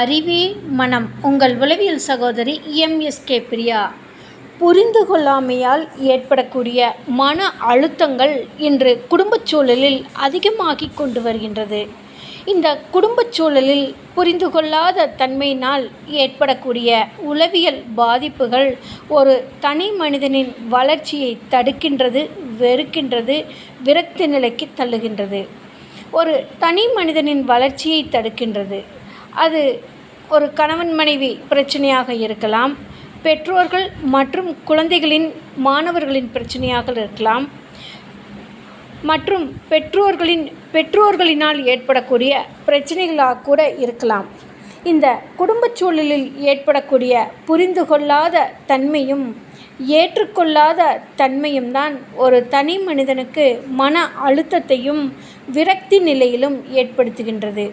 அறிவே மனம். உங்கள் உளவியல் சகோதரி எம்எஸ்கே பிரியா. புரிந்து கொள்ளாமையால் ஏற்படக்கூடிய மன அழுத்தங்கள் இன்று குடும்பச் சூழலில் அதிகமாகி கொண்டு வருகின்றது. இந்த குடும்பச் சூழலில் புரிந்து கொள்ளாத தன்மையினால் ஏற்படக்கூடிய உளவியல் பாதிப்புகள் ஒரு தனி மனிதனின் வளர்ச்சியை தடுக்கின்றது வெறுக்கின்றது விரக்தி நிலைக்கு தள்ளுகின்றது. ஒரு தனி மனிதனின் வளர்ச்சியை தடுக்கின்றது. அது ஒரு கணவன் மனைவி பிரச்சனையாக இருக்கலாம் பெற்றோர்கள் மற்றும் குழந்தைகளின் மாணவர்களின் பிரச்சனையாக இருக்கலாம் மற்றும் பெற்றோர்களின் பெற்றோர்களினால் ஏற்படக்கூடிய பிரச்சனைகளாக கூட இருக்கலாம். இந்த குடும்பச் சூழலில் ஏற்படக்கூடிய புரிந்து கொள்ளாத தன்மையும் ஏற்றுக்கொள்ளாத தன்மையும் தான் ஒரு தனி மனிதனுக்கு மன அழுத்தத்தையும் விரக்தி நிலையிலும் ஏற்படுத்துகின்றது.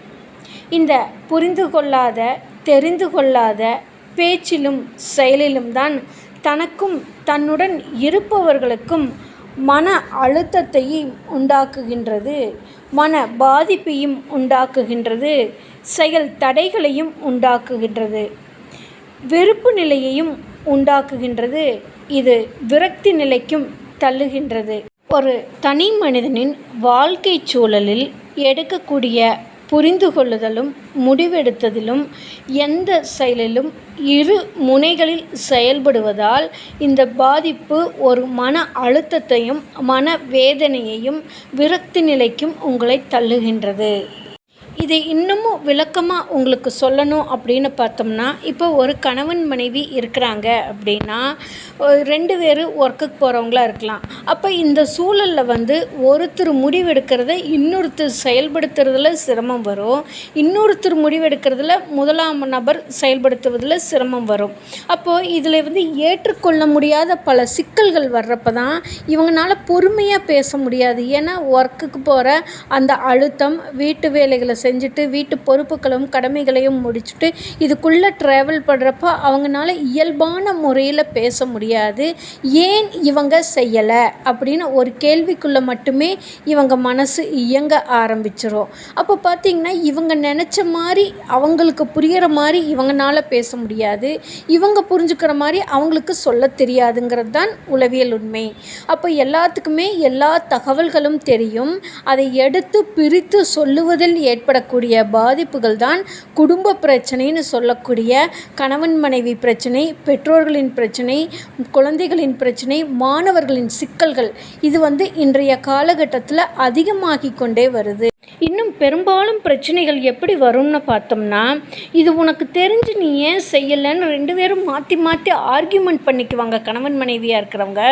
இந்த புரிந்து கொள்ளாத தெரிந்து கொள்ளாத பேச்சிலும் செயலிலும் தான் தனக்கும் தன்னுடன் இருப்பவர்களுக்கும் மன அழுத்தத்தையும் உண்டாக்குகின்றது. மன பாதிப்பையும் உண்டாக்குகின்றது. செயல் தடைகளையும் உண்டாக்குகின்றது. வெறுப்பு நிலையையும் உண்டாக்குகின்றது. இது விரக்தி நிலைக்கும் தள்ளுகின்றது. ஒரு தனி மனிதனின் வாழ்க்கை சூழலில் எடுக்கக்கூடிய புரிந்து கொள்ளுதலும் முடிவெடுத்ததிலும் எந்த செயலிலும் இரு முனைகளில் செயல்படுவதால் இந்த பாதிப்பு ஒரு மன அழுத்தத்தையும் மன வேதனையையும் விரக்தி நிலைக்கும் உங்களை தள்ளுகின்றது. இதை இன்னமும் விளக்கமாக உங்களுக்கு சொல்லணும் அப்படின்னு பார்த்தோம்னா இப்போ ஒரு கணவன் மனைவி இருக்கிறாங்க அப்படின்னா ரெண்டு பேர் ஒர்க்குக்கு போகிறவங்களா இருக்கலாம். அப்போ இந்த சூழலில் வந்து ஒருத்தர் முடிவெடுக்கிறத இன்னொருத்தர் செயல்படுத்துறதுல சிரமம் வரும். இன்னொருத்தர் முடிவெடுக்கிறதுல முதலாம் நபர் செயல்படுத்துவதில் சிரமம் வரும். அப்போது இதில் வந்து ஏற்றுக்கொள்ள முடியாத பல சிக்கல்கள் வர்றப்ப தான் இவங்களால பொறுமையாக பேச முடியாது. ஏன்னா ஒர்க்குக்கு போகிற அந்த அழுத்தம் வீட்டு வேலைகளை செஞ்சுட்டு வீட்டு பொறுப்புகளும் கடமைகளையும் முடிச்சுட்டு இதுக்குள்ளே ட்ராவல் பண்ணுறப்ப அவங்கனால இயல்பான முறையில் பேச முடியாது. ஏன் இவங்க செய்யலை? அப்படின்னு ஒரு கேள்விக்குள்ளே மட்டுமே இவங்க மனசு இயங்க ஆரம்பிச்சிடும் அப்போ பார்த்திங்கன்னா இவங்க நினச்ச மாதிரி அவங்களுக்கு புரிகிற மாதிரி இவங்கனால பேச முடியாது. இவங்க புரிஞ்சுக்கிற மாதிரி அவங்களுக்கு சொல்ல தெரியாதுங்கிறது தான் உளவியல் உண்மை. அப்போ எல்லாத்துக்குமே எல்லா தகவல்களும் தெரியும். அதை எடுத்து பிரித்து சொல்லுவதில் ஏற்படக்கூடிய பாதிப்புகள் தான் குடும்ப பிரச்சனைன்னு சொல்லக்கூடிய கணவன் மனைவி பிரச்சனை பெற்றோர்களின் பிரச்சனை குழந்தைகளின் பிரச்சனை மாணவர்களின் சிக்கல்கள் இது வந்து இன்றைய காலகட்டத்தில் அதிகமாகி கொண்டே வருது. இன்னும் பெரும்பாலும் பிரச்சனைகள் எப்படி வரும்னு பார்த்தோம்னா இது உனக்கு தெரிஞ்சு நீ ஏன் செய்யலைன்னு ரெண்டு பேரும் மாற்றி மாற்றி ஆர்கியூமெண்ட் பண்ணிக்குவாங்க. கணவன் மனைவியாக இருக்கிறவங்க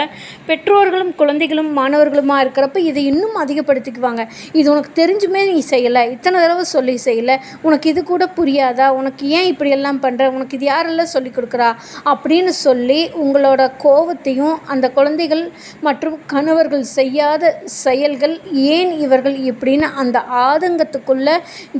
பெற்றோர்களும் குழந்தைகளும் மாணவர்களுமாக இருக்கிறப்ப இதை இன்னும் அதிகப்படுத்திக்குவாங்க. இது உனக்கு தெரிஞ்சுமே நீ செய்யலை. இத்தனை தடவை சொல்லி செய்யலை. உனக்கு இது கூட புரியாதா? உனக்கு ஏன் இப்படியெல்லாம் பண்ணுற உனக்கு இது யாரெல்லாம் சொல்லி கொடுக்குறா? அப்படின்னு சொல்லி உங்களோட கோவத்தையும் அந்த குழந்தைகள் மற்றும் கணவர்கள் செய்யாத செயல்கள் ஏன் இவர்கள் இப்படின்னு அந்த ஆதங்கத்துக்குள்ளே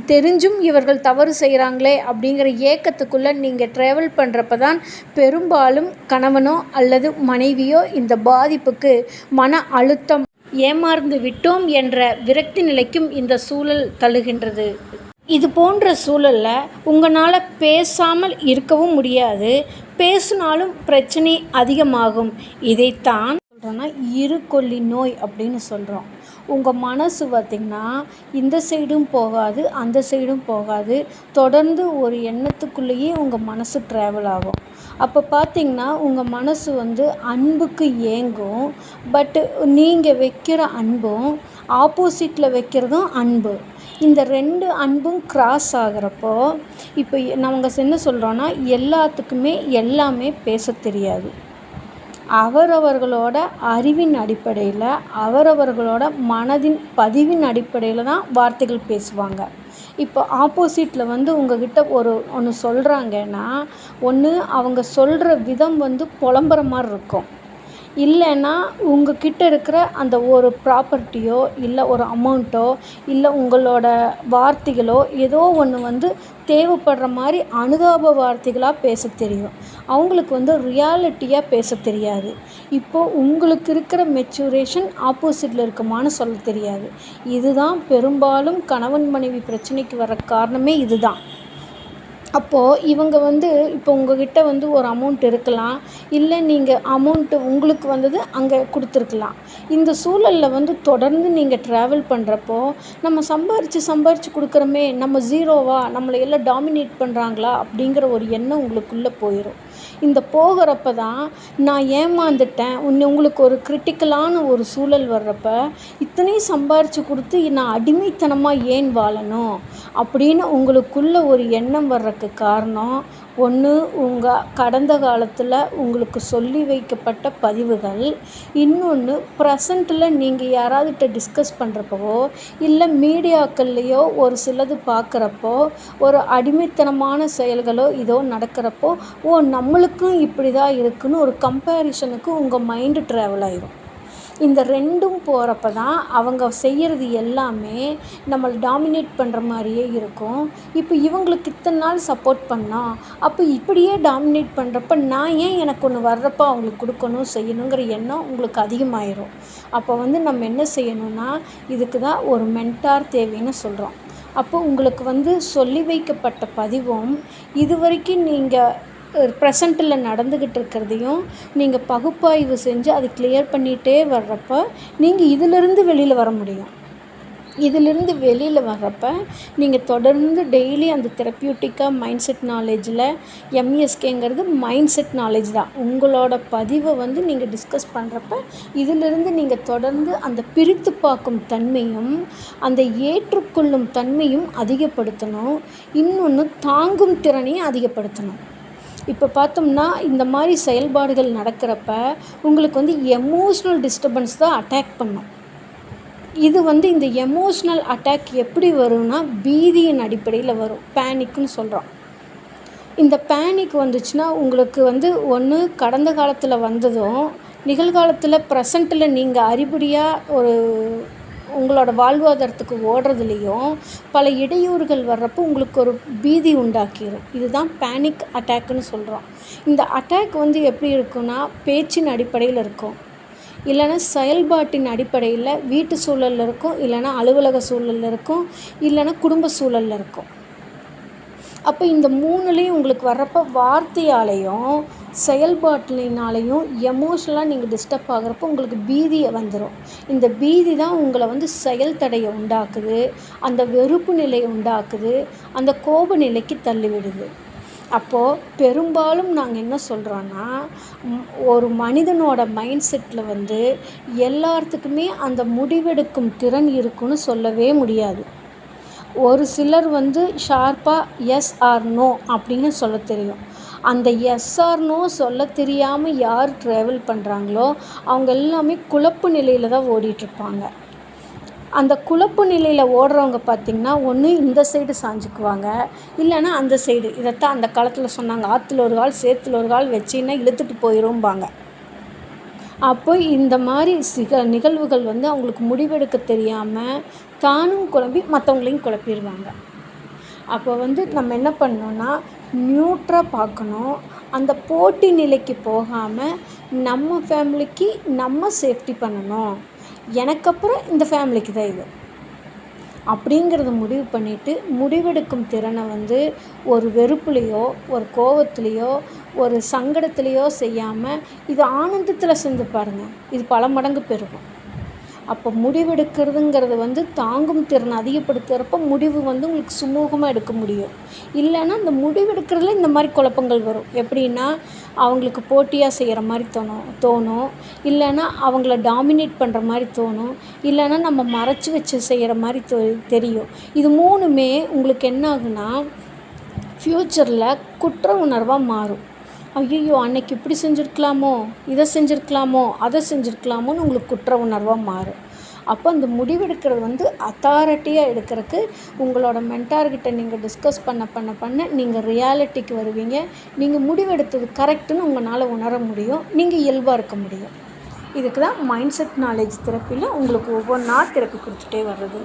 தெரிஞ்சும் இவர்கள் தவறு செய்கிறாங்களே அப்படிங்கிற ஏக்கத்துக்குள்ளே நீங்கள் ட்ராவல் பண்ணுறப்ப தான் பெரும்பாலும் கணவனோ அல்லது மனைவியோ இந்த பாதிப்புக்கு மன அழுத்தம் ஏமாந்து விட்டோம் என்ற விரக்தி நிலைக்கும் இந்த சூழல் தள்ளுகின்றது இது போன்ற சூழலில் உங்களால் பேசாமல் இருக்கவும் முடியாது. பேசினாலும் பிரச்சனை அதிகமாகும். இதைத்தான் சொல்கிறோன்னா இருகொல்லி நோய் அப்படின்னு சொல்கிறோம் உங்கள் மனசு பார்த்திங்கன்னா இந்த சைடும் போகாது அந்த சைடும் போகாது. தொடர்ந்து ஒரு எண்ணத்துக்குள்ளேயே உங்கள் மனசு ட்ராவல் ஆகும். அப்போ பார்த்திங்கன்னா உங்கள் மனசு வந்து அன்புக்கு ஏங்கும். பட்டு நீங்கள் வைக்கிற அன்பும் ஆப்போசிட்டில் வைக்கிறதும் அன்பு. இந்த ரெண்டு அன்பும் கிராஸ் ஆகிறப்போ இப்போ நாங்கள் என்ன சொல்கிறோன்னா எல்லாத்துக்குமே எல்லாமே பேச தெரியாது. அவரவர்களோட அறிவின் அடிப்படையில் அவரவர்களோட மனதின் பதிவின் அடிப்படையில் தான் வார்த்தைகள் பேசுவாங்க. இப்போ ஆப்போசிட்டில் வந்து உங்கக்கிட்ட ஒரு ஒன்று சொல்கிறாங்கன்னா ஒன்று அவங்க சொல்கிற விதம் வந்து புலம்புற மாதிரி இருக்கும். இல்லைன்னா உங்கக்கிட்ட இருக்கிற அந்த ஒரு ப்ராப்பர்ட்டியோ இல்லை ஒரு அமௌண்ட்டோ இல்லை உங்களோட வார்த்தைகளோ ஏதோ ஒன்று வந்து தேவைப்படுற மாதிரி அனுதாப வார்த்தைகளாக பேச தெரியும். அவங்களுக்கு வந்து ரியாலிட்டியாக பேச தெரியாது. இப்போது உங்களுக்கு இருக்கிற மெச்சூரேஷன் ஆப்போசிட்டில் இருக்குமான்னு சொல்ல தெரியாது. இதுதான் பெரும்பாலும் கணவன் மனைவி பிரச்சனைக்கு வர காரணமே இதுதான். அப்போது இவங்க வந்து இப்போ உங்கக்கிட்ட வந்து ஒரு அமௌண்ட் இருக்கலாம். இல்லை நீங்கள் அமௌண்ட்டு உங்களுக்கு வந்தது அங்கே கொடுத்துருக்கலாம். இந்த சூழலில் வந்து தொடர்ந்து நீங்கள் ட்ராவல் பண்ணுறப்போ நம்ம சம்பாரித்து சம்பாரித்து கொடுக்குறோமே நம்ம ஜீரோவா நம்மளை எல்லாம் டாமினேட் பண்ணுறாங்களா அப்படிங்கிற ஒரு எண்ணம் உங்களுக்குள்ளே போயிடும் இந்த போகிறப்ப தான் நான் ஏமாந்துட்டேன். உன்னை உங்களுக்கு ஒரு கிரிட்டிக்கலான ஒரு சூழல் வர்றப்ப இத்தனையும் சம்பாரித்து கொடுத்து நான் அடிமைத்தனமாக ஏன் வாழணும்? அப்படின்னு உங்களுக்குள்ளே ஒரு எண்ணம் வர்றதுக்கு காரணம் ஒன்று உங்கள் கடந்த காலத்தில் உங்களுக்கு சொல்லி வைக்கப்பட்ட பதிவுகள். இன்னொன்று ப்ரெசண்ட்டில் நீங்கள் யாராவதுகிட்ட டிஸ்கஸ் பண்ணுறப்பவோ இல்லை மீடியாக்கள்லேயோ ஒரு சிலது பார்க்குறப்போ ஒரு அடிமைத்தனமான செயல்களோ இதோ நடக்கிறப்போ ஓ நம்மளுக்கும் இப்படி தான் இருக்குதுன்னு ஒரு கம்பேரிசனுக்கு உங்கள் மைண்டு ட்ராவல் ஆயிடும் இந்த ரெண்டும் போகிறப்ப தான் அவங்க செய்கிறது எல்லாமே நம்மளை டாமினேட் பண்ணுற மாதிரியே இருக்கும். இப்போ இவங்களுக்கு இத்தனை நாள் சப்போர்ட் பண்ணால் அப்போ இப்படியே டாமினேட் பண்ணுறப்ப நான் ஏன் எனக்கு ஒன்று வர்றப்போ அவங்களுக்கு கொடுக்கணும் செய்யணுங்கிற எண்ணம் உங்களுக்கு அதிகமாயிரும். அப்போ வந்து நம்ம என்ன செய்யணும்னா இதுக்கு தான் ஒரு மென்டார் தேவைன்னு சொல்கிறோம் அப்போ உங்களுக்கு வந்து சொல்லி வைக்கப்பட்ட பதிவும் இது வரைக்கும் நீங்கள் ப்ரெசண்ட்டில் நடந்துக்கிட்டு இருக்கிறதையும் நீங்கள் பகுப்பாய்வு செஞ்சு அதை கிளியர் பண்ணிகிட்டே வர்றப்போ நீங்கள் இதிலிருந்து வெளியில் வர முடியும். இதிலிருந்து வெளியில் வர்றப்ப நீங்கள் தொடர்ந்து டெய்லி அந்த தெரப்பியூட்டிக்காக மைண்ட் செட் நாலேஜில் எம்இஎஸ்கேங்கிறது மைண்ட் செட் நாலேஜ் தான். உங்களோட பதிவை வந்து நீங்கள் டிஸ்கஸ் பண்ணுறப்ப இதிலிருந்து நீங்கள் தொடர்ந்து அந்த பிரித்து பார்க்கும் தன்மையும் அந்த ஏற்றுக்கொள்ளும் தன்மையும் அதிகப்படுத்தணும். இன்னொன்று தாங்கும் திறனையும் அதிகப்படுத்தணும். இப்போ பார்த்தோம்னா இந்த மாதிரி செயல்பாடுகள் நடக்கிறப்ப உங்களுக்கு வந்து எமோஷ்னல் டிஸ்டர்பன்ஸ் தான் அட்டாக் பண்ணும். இது வந்து இந்த எமோஷ்னல் அட்டாக் எப்படி வரும்னா பீதியின் அடிப்படையில் வரும். பேனிக்குன்னு சொல்கிறோம் இந்த பேனிக் வந்துச்சுன்னா உங்களுக்கு வந்து ஒன்று கடந்த காலத்தில் வந்ததும் நிகழ்காலத்தில் ப்ரெசண்ட்டில் நீங்கள் அறிபடியாக ஒரு உங்களோட வாழ்வாதாரத்துக்கு ஓடுறதுலேயும் பல இடையூறுகள் வர்றப்போ உங்களுக்கு ஒரு பீதி உண்டாக்கிடும் இதுதான் பேனிக் அட்டாக்குன்னு சொல்கிறோம் இந்த அட்டாக் வந்து எப்படி இருக்குன்னா பேச்சின் அடிப்படையில் இருக்கும். இல்லைன்னா செயல்பாட்டின் அடிப்படையில் வீட்டு சூழலில் இருக்கும் இல்லைன்னா அலுவலக சூழலில் இருக்கும் இல்லைன்னா குடும்ப சூழலில் இருக்கும். அப்போ இந்த மூணுலேயும் உங்களுக்கு வர்றப்போ வார்த்தையாலையும் செயல்பாட்டினாலையும் எமோஷ்னலாக நீங்கள் டிஸ்டர்ப் ஆகுறப்போ உங்களுக்கு பீதியை வந்துடும் இந்த பீதி தான் உங்களை வந்து செயல் தடையை உண்டாக்குது அந்த வெறுப்பு நிலையை உண்டாக்குது அந்த கோப நிலைக்கு தள்ளிவிடுது. அப்போது பெரும்பாலும் நாங்கள் என்ன சொல்கிறோன்னா ஒரு மனிதனோட மைண்ட் செட்டில் வந்து எல்லாத்துக்குமே அந்த முடிவெடுக்கும் திறன் இருக்குன்னு சொல்லவே முடியாது. ஒரு சிலர் வந்து ஷார்ப்பாக எஸ் ஆர் நோ அப்படின்னு சொல்ல தெரியும். அந்த எஸ் ஆர் நோ சொல்ல தெரியாமல் யார் ட்ராவல் பண்ணுறாங்களோ அவங்க எல்லாமே குழப்பு நிலையில் தான் ஓடிட்டுருப்பாங்க. அந்த குழப்பு நிலையில் ஓடுறவங்க பார்த்திங்கன்னா ஒன்று இந்த சைடு சாஞ்சுக்குவாங்க இல்லைன்னா அந்த சைடு இதைத்தான் அந்த காலத்தில் சொன்னாங்க ஆற்றுல ஒரு கால் சேத்துல ஒரு கால் வச்சின்னா இழுத்துட்டு போயிரும்பாங்க. அப்போ இந்த மாதிரி சிக நிகழ்வுகள் வந்து அவங்களுக்கு முடிவெடுக்க தெரியாமல் தானும் குழம்பி மற்றவங்களையும் குழப்பிடுவாங்க. அப்போ வந்து நம்ம என்ன பண்ணணும்னா நியூட்ராக பார்க்கணும். அந்த போட்டி நிலைக்கு போகாமல் நம்ம ஃபேமிலிக்கு நம்ம சேஃப்டி பண்ணணும். எனக்கப்புறம் இந்த ஃபேமிலிக்கு தான் இது. அப்படிங்கிறத முடிவு பண்ணிவிட்டு முடிவெடுக்கும் திறனை வந்து ஒரு வெறுப்புலேயோ ஒரு கோவத்துலேயோ ஒரு சங்கடத்துலேயோ செய்யாமல் இது ஆனந்தத்தில் செஞ்சு பாருங்கள் இது பல மடங்கு பெருகும். அப்போ முடிவெடுக்கிறதுங்கிறது வந்து தாங்கும் திறனை அதிகப்படுத்துகிறப்ப முடிவு வந்து உங்களுக்கு சுமூகமாக எடுக்க முடியும். இல்லைன்னா இந்த முடிவெடுக்கிறதுல இந்த மாதிரி குழப்பங்கள் வரும். எப்படின்னா அவங்களுக்கு போட்டியாக செய்கிற மாதிரி தோணும் தோணும் இல்லைன்னா அவங்கள டாமினேட் பண்ணுற மாதிரி தோணும் இல்லைன்னா நம்ம மறைச்சி வச்சு செய்கிற மாதிரி தெரியும். இது மூணுமே உங்களுக்கு என்ன ஆகுனா ஃப்யூச்சரில் குற்ற உணர்வாக மாறும். ஐயையோ அன்னைக்கு இப்படி செஞ்சுருக்கலாமோ? இதை செஞ்சுருக்கலாமோ? அதை செஞ்சுருக்கலாமோன்னு உங்களுக்கு குற்ற உணர்வாக மாறும். அப்போ அந்த முடிவெடுக்கிறது வந்து அத்தாரிட்டியாக எடுக்கிறதுக்கு உங்களோட மென்டார்கிட்ட நீங்கள் டிஸ்கஸ் பண்ண பண்ண பண்ண நீங்கள் ரியாலிட்டிக்கு வருவீங்க. நீங்கள் முடிவெடுத்தது கரெக்டுன்னு உங்களால் உணர முடியும். நீங்கள் இயல்பாக இருக்க முடியும். இதுக்கு தான் மைண்ட் செட் நாலேஜ் தெரப்பியில் உங்களுக்கு ஒவ்வொன்றா தெரப்பி கொடுத்துட்டே வர்றது.